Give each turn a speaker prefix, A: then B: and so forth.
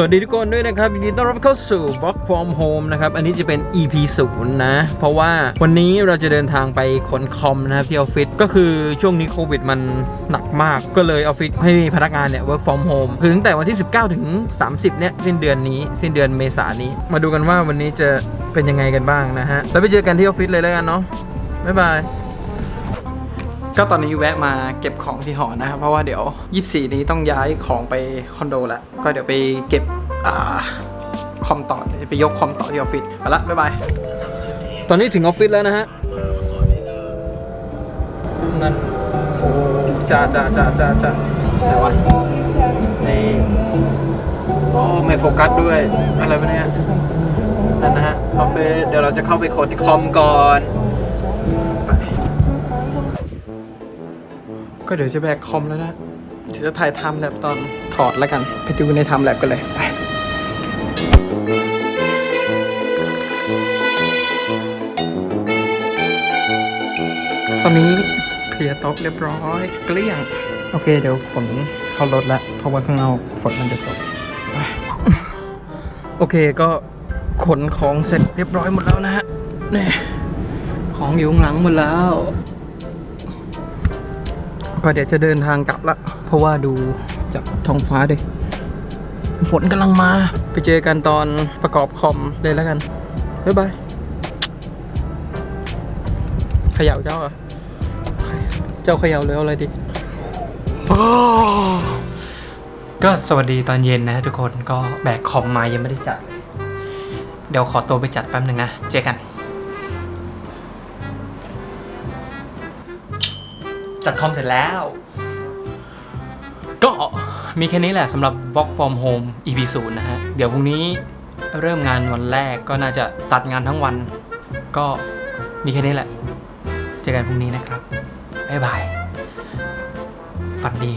A: สวัสดีทุกคนด้วยนะครับยินดีต้อนรับเข้าสู่ Work from Home นะครับ อันนี้จะเป็น EP 0นะ เพราะว่าวันนี้เราจะเดินทางไปขนคอมนะครับที่ออฟฟิศก็คือช่วงนี้โควิดมันหนักมากก็เลยออฟฟิศให้พนักงานเนี่ย work from home คือตั้งแต่วันที่ 19 ถึง 30 เนี่ย สิ้นเดือนนี้ สิ้นเดือนเมษายนนี้ มาดูกันว่าวันนี้จะเป็นยังไงกันบ้างนะฮะแล้วไปเจอกันที่ออฟฟิศเลยแล้วกันเนาะบ๊ายบาย ก็ตอนนี้แวะมาเก็บของที่หอนะครับ เพราะว่าเดี๋ยว 24 นี้ต้องย้ายของไปคอนโดแล้วก็เดี๋ยวไปเก็บอ่าคอมต่อเดี๋ยวจะไปยกคอมต่อที่ออฟฟิศไปละบ๊ายบายตอนนี้ถึงออฟฟิศแล้วนะฮะนั่นโอ้จ้าจ้าจ้าจ้าจ้าไหนวะนี่โอ้ไม่โฟกัสด้วยอะไรวะเนี่ยนั่นนะฮะออฟฟิศเดี๋ยวเราจะเข้าไปขนคอมก่อน ก็เดี๋ยวจะแบกคอมแล้วนะเดี๋ยวจะถ่ายไทม์แลบตอนถอดแล้วกัน ไปดูในไทม์แลบกันเลยไปตอนนี้เคลียร์โต๊ะเรียบร้อยเกลี้ยง โอเค เดี๋ยวขนเข้ารถแล้วเพราะว่าข้างนอกฝนมันจะตกโอเคก็ขนของเสร็จเรียบร้อยหมดแล้วนะฮะนี่ของอยู่ข้างหลังหมดแล้ว เดี๋ยวจะเดินทางกลับละ เพราะว่าดูจากท้องฟ้าดิฝนกำลังมา ไปเจอกันตอนประกอบคอมเลยแล้วกัน บ๊ายบายเขย่าเจ้าเหรอะเจ้าเขย่าเลยเอาอะไรดีก็สวัสดีตอนเย็นนะทุกคนก็แบกคอมมายังไม่ได้จัดเลยเดี๋ยวขอตัวไปจัดแป๊บหนึ่งนะ เจอกัน จัดคอมเสร็จแล้ว ก็มีแค่นี้แหละสำหรับ w o l k from Home EP 0นะฮะ เดี๋ยวพรุ่งนี้เริ่มงานวันแรกก็น่าจะตัดงานทั้งวัน ก็มีแค่นี้แหละ เจอกันพรุ่งนี้นะครับ บ๊ายบาย ฝันดี